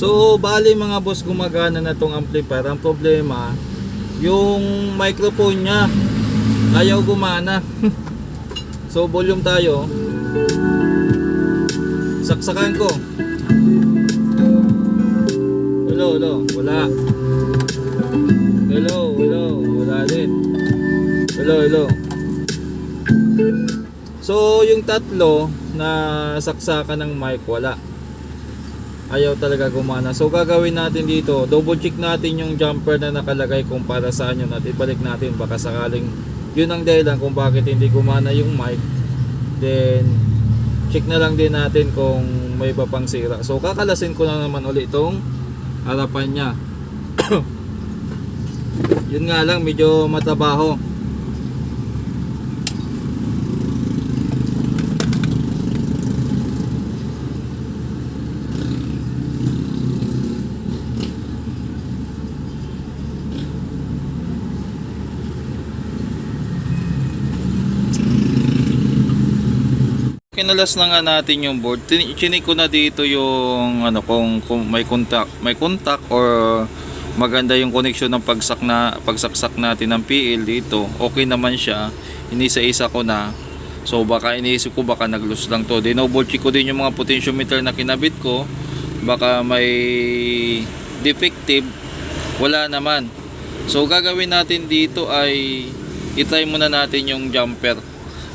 So, bali mga boss, gumagana na tong amplifier. Ang problema, yung microphone niya, ayaw gumana. so, volume tayo. Saksakan ko. Hello, hello. Wala. Hello, hello. Wala din. Hello, hello. So, yung tatlo na saksakan ng mic, wala. Ayaw talaga gumana. So, gagawin natin dito, double check natin yung jumper na nakalagay kung para saan yun at ibalik natin. Baka sakaling yun ang dahilan kung bakit hindi gumana yung mic. Then, check na lang din natin kung may iba pang sira. So, kakalasin ko na naman ulit itong harapan niya. yun nga lang, medyo matabaho. Kinalas na nga natin yung board. Chinik ko na dito yung ano kung, kung may contact, may contact or maganda yung connection ng pagsak na pagsaksak natin ng PL dito. Okay naman siya. Inisa-isa ko na. So baka iniisip ko baka nag-loose lang to. Check ko din yung mga potentiometer na kinabit ko. Baka may defective. Wala naman. So gagawin natin dito ay itry muna natin yung jumper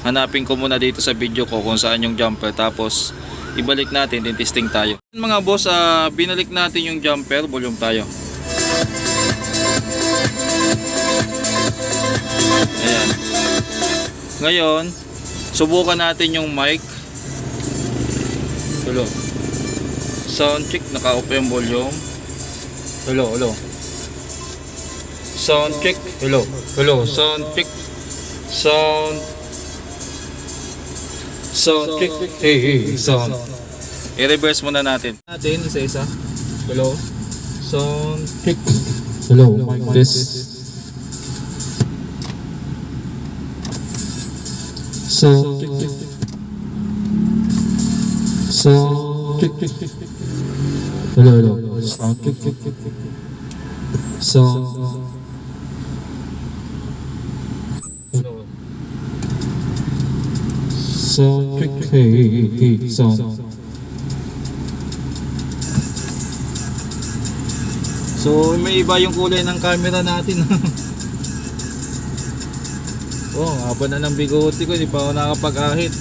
hanapin ko muna dito sa video ko kung saan yung jumper tapos ibalik natin din testing tayo. Mga boss ah, binalik natin yung jumper volume tayo. Ayan. Ngayon subukan natin yung mic. Hello. Sound check naka-off yung volume. Hello hello. Sound check. Hello hello. Sound check. Sound sound check hey hey sound i-reverse muna natin. Natin isa-isa hello sound check Hello, mic test. So, so, hello, hello, sound check. So, hello so, hey, hey, hey, sound. So, may iba yung kulay ng camera natin. oh, haba na ng bigote ko, hindi pa ako nakapag-ahit.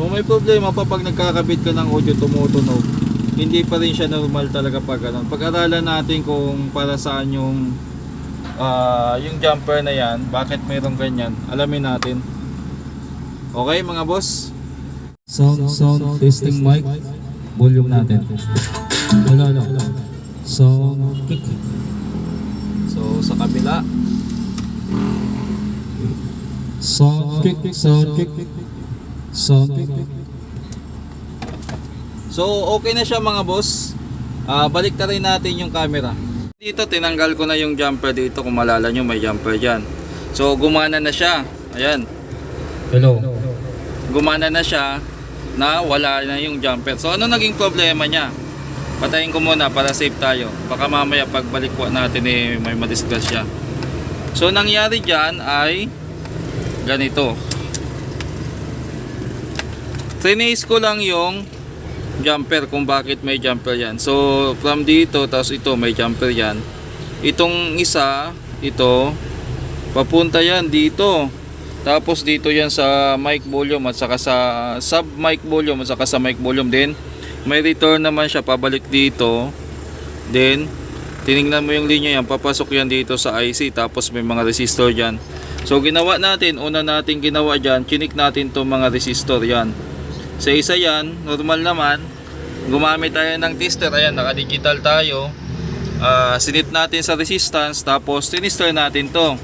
Kung may problema pa pag nagkakabit ka ng audio tumutunog, hindi pa rin siya normal talaga pag ganun. Pag-aralan natin kung para saan yung ah, yung jumper na yan, bakit mayroong ganyan, alamin natin. Okay mga boss? Sound, sound, testing mic. Volume natin. Hello, hello. Sound, check. So sa kabila, Sound, check, sound, check. Sound, check. So okay na siya mga boss. Ah, balik na rin natin yung camera. Dito tinanggal ko na yung jumper dito kung malala nyo may jumper dyan. So gumana na siya. Ayan. Hello. Gumana na siya na wala na yung jumper. So ano naging problema niya? Patayin ko muna para safe tayo. Baka mamaya pagbalik ko natin eh may madiscuss siya. So nangyari dyan ay ganito. Trinace ko lang yung jumper kung bakit may jumper yan. So from dito tapos ito may jumper yan. Itong isa, ito papunta yan dito. Tapos dito yan sa mic volume at saka sa sub mic volume at saka sa mic volume din. May return naman siya pabalik dito. Then tiningnan mo yung linya yan, papasok yan dito sa IC tapos may mga resistor dyan. So ginawa natin, una natin ginawa dyan, chinik natin to mga resistor yan. Sa isa yan, normal naman, gumamit tayo ng tester, ayan, naka-digital tayo. Ah, sinit natin sa resistance, tapos tinister natin to.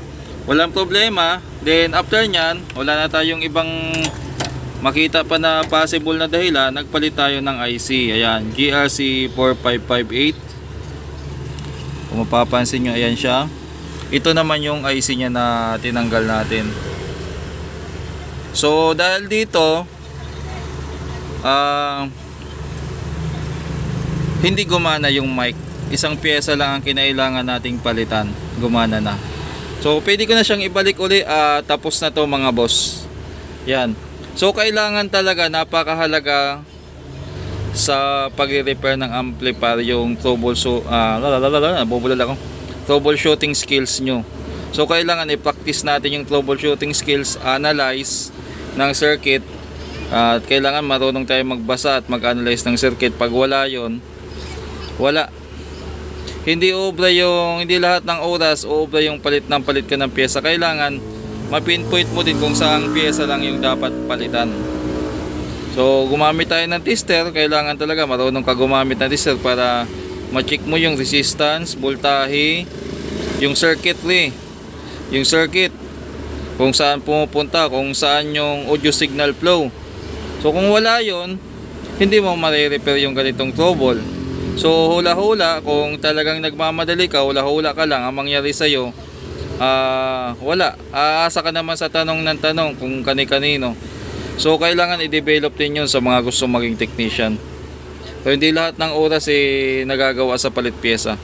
Walang problema, then after nyan, wala na tayong ibang makita pa na possible na dahilan, nagpalit tayo ng IC. Ayan, GRC 4558. Kung mapapansin nyo, ayan siya. Ito naman yung IC niya na tinanggal natin. So, dahil dito, ah, hindi gumana yung mic. Isang pyesa lang ang kinailangan nating palitan. Gumana na. So, pwede ko na siyang ibalik uli. ah, tapos na to mga boss. Yan. So, kailangan talaga, napakahalaga sa pag-repair ng amplifier yung troubleshoot ah lalalala nabubulal ako troubleshooting skills nyo so kailangan i-practice natin yung troubleshooting skills analyze ng circuit at kailangan marunong tayo magbasa at mag-analyze ng circuit pag wala yon wala hindi obra yung hindi lahat ng oras obra yung palit ng palit ka ng pyesa kailangan mapinpoint mo din kung saang pyesa lang yung dapat palitan So, gumamit tayo ng tester. Kailangan talaga marunong ka gumamit ng tester para ma-check mo yung resistance, voltahe, yung circuitry, yung circuit, kung saan pumupunta, kung saan yung audio signal flow. So, kung wala yon hindi mo ma-repair yung ganitong trouble. So, hula-hula, kung talagang nagmamadali ka, hula-hula ka lang, ang mangyari sa'yo, ah wala. Aasa ka naman sa tanong ng tanong kung kani-kanino. So kailangan i-develop din yun sa mga gusto maging technician. So hindi lahat ng oras eh nagagawa sa palit pyesa.